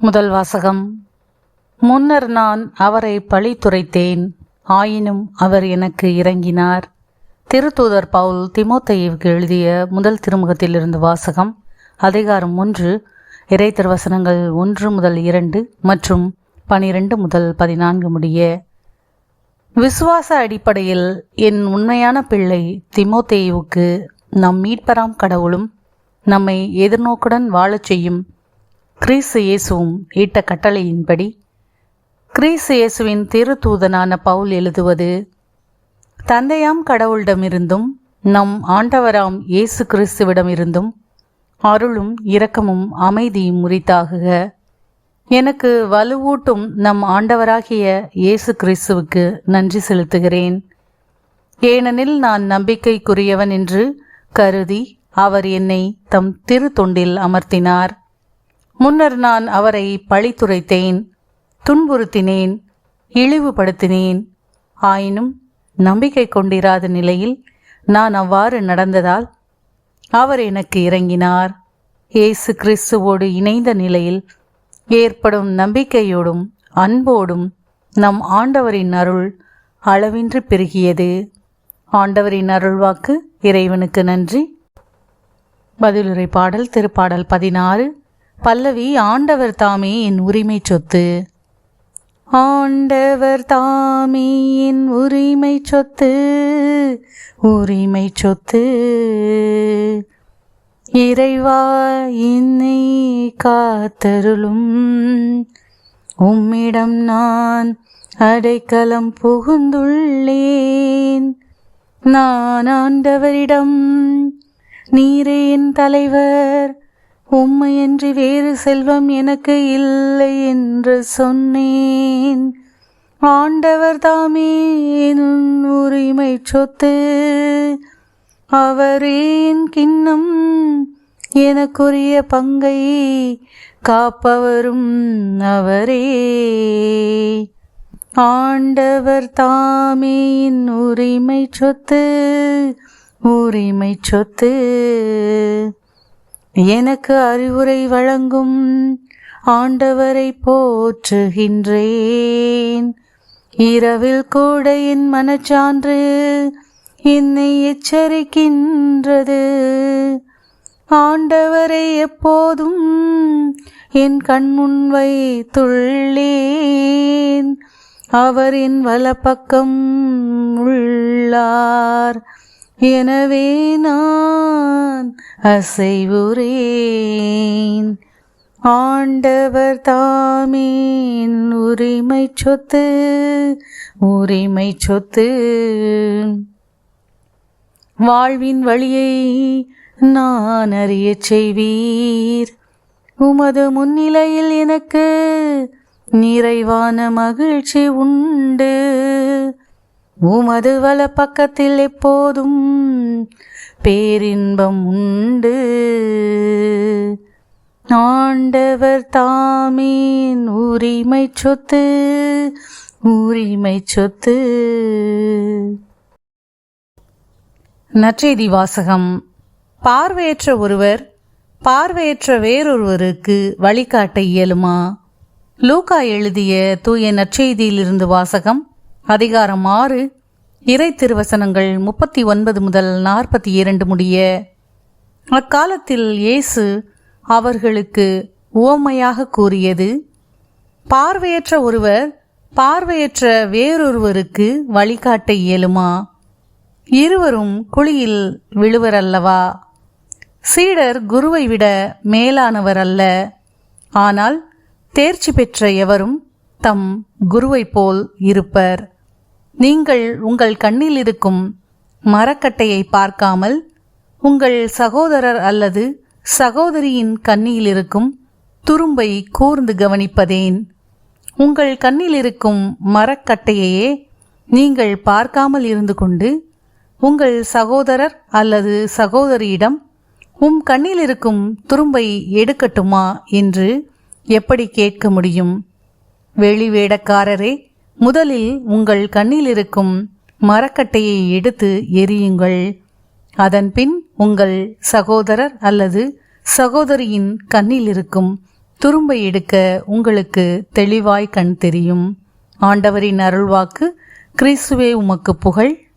முதல் வாசகம். முன்னர் நான் அவரை பழித்துரைத்தேன் ஆயினும் அவர் எனக்கு இறங்கினார். திருத்தூதர் பவுல் திமோத்தையுக்கு எழுதிய முதல் திருமுகத்திலிருந்து வாசகம் அதிகாரம் ஒன்று இறை திருவசனங்கள் ஒன்று முதல் இரண்டு மற்றும் பனிரெண்டு முதல் பதினான்கு முடிய. விசுவாச அடிப்படையில் என் உண்மையான பிள்ளை திமோத்தேயுவுக்கு நம் மீட்பராம் கடவுளும் நம்மை எதிர்நோக்குடன் வாழச் செய்யும் கிறிஸ்து இயேசுவும் இட்ட கட்டளையின்படி கிறிஸ்து இயேசுவின் திருத்தூதனான பவுல் எழுதுவது தந்தையாம் கடவுளிடமிருந்தும் நம் ஆண்டவராம் இயேசு கிறிஸ்துவிடமிருந்தும் அருளும் இரக்கமும் அமைதியும் உரித்தாகுக. எனக்கு வலுவூட்டும் நம் ஆண்டவராகிய இயேசு கிறிஸ்துவுக்கு நன்றி செலுத்துகிறேன். ஏனெனில் நான் நம்பிக்கைக்குரியவன் என்று கருதி அவர் என்னை தம் திருத்தொண்டில் அமர்த்தினார். முன்னர் நான் அவரை பழித்துரைத்தேன் துன்புறுத்தினேன் இழிவுபடுத்தினேன். ஆயினும் நம்பிக்கை கொண்டிராத நிலையில் நான் அவ்வாறு நடந்ததால் அவர் எனக்கு இறங்கினார் இயேசு கிறிஸ்துவோடு இணைந்த நிலையில் ஏற்படும் நம்பிக்கையோடும் அன்போடும் நம் ஆண்டவரின் அருள் அளவின்றி பெருகியது. ஆண்டவரின் அருள்வாக்கு இறைவனுக்கு நன்றி. பதிலுரை பாடல் திருப்பாடல் பதினாறு. பல்லவி ஆண்டவர் தாமே என் உரிமை சொத்து. ஆண்டவர் தாமே என் உரிமை சொத்து. உரிமை சொத்து. இறைவா என்னை காத்தருளும். உம்மிடம் நான் அடைக்கலம் புகுந்துள்ளேன். நான் ஆண்டவரிடம் நீரே என் தலைவர். உம்மையன்றி வேறு செல்வம் எனக்கு இல்லை என்று சொன்னேன். ஆண்டவர் தாமே என் உரிமை சொத்து. அவரேன் கிண்ணம் எனக்குரிய பங்கை காப்பவரும் அவரே. ஆண்டவர் தாமேன் உரிமை சொத்து உரிமை சொத்து. எனக்கு அறிவுரை வழங்கும் ஆண்டவரை போற்றுகின்றேன். இரவில் கூட என் மனச்சான்று என்னை எச்சரிக்கின்றது. ஆண்டவரை எப்போதும் என் கண்முன் வைத்துள்ளேன். அவரின் வலப்பக்கம் உள்ளார். எனவே நான் அசைவுறேன். ஆண்டவர் தாமேன் உரிமை சொத்து உரிமை சொத்து. வாழ்வின் வழியை நான் அறிய செய்வீர். உமது முன்னிலையில் எனக்கு நிறைவான மகிழ்ச்சி உண்டு. உமது வல பக்கத்தில் எப்போதும் பேரின்பம் உண்டு. ஆண்டவர் தாமீன் உரிமை சொத்து உரிமை சொத்து. நற்செய்தி வாசகம். பார்வையற்ற ஒருவர் பார்வையற்ற வேறொருவருக்கு வழிகாட்ட இயலுமா? லூகா எழுதிய தூய நற்செய்தியிலிருந்து வாசகம் அதிகாரம் ஆறு. இறை திருவசனங்கள் முப்பத்தி ஒன்பது முதல் நாற்பத்தி இரண்டு முடிய அக்காலத்தில் இயேசு அவர்களுக்கு உவமையாக கூறியது பார்வையற்ற ஒருவர் பார்வையற்ற வேறொருவருக்கு வழிகாட்ட இயலுமா? இருவரும் குழியில் விழுவர் அல்லவா சீடர் குருவை விட மேலானவர் அல்ல ஆனால் தேர்ச்சி பெற்ற எவரும் தம் குருவைப் போல் இருப்பர். நீங்கள் உங்கள் கண்ணில் இருக்கும் மரக்கட்டையை பார்க்காமல் உங்கள் சகோதரர் அல்லது சகோதரியின் கண்ணில் இருக்கும் துரும்பை கூர்ந்து கவனிப்பதேன். உங்கள் கண்ணில் இருக்கும் மரக்கட்டையையே நீங்கள் பார்க்காமல் இருந்து கொண்டு உங்கள் சகோதரர் அல்லது சகோதரியிடம் உம் கண்ணில் இருக்கும் துரும்பை எடுக்கட்டுமா என்று எப்படி கேட்க முடியும்? வெளி வேடக்காரரே முதலில் உங்கள் கண்ணில் இருக்கும் மரக்கட்டையை எடுத்து எரியுங்கள் அதன்பின் உங்கள் சகோதரர் அல்லது சகோதரியின் கண்ணில் இருக்கும் துரும்பை எடுக்க உங்களுக்கு தெளிவாய் கண் தெரியும். ஆண்டவரின் அருள்வாக்கு கிறிஸ்துவே உமக்கு புகழ்.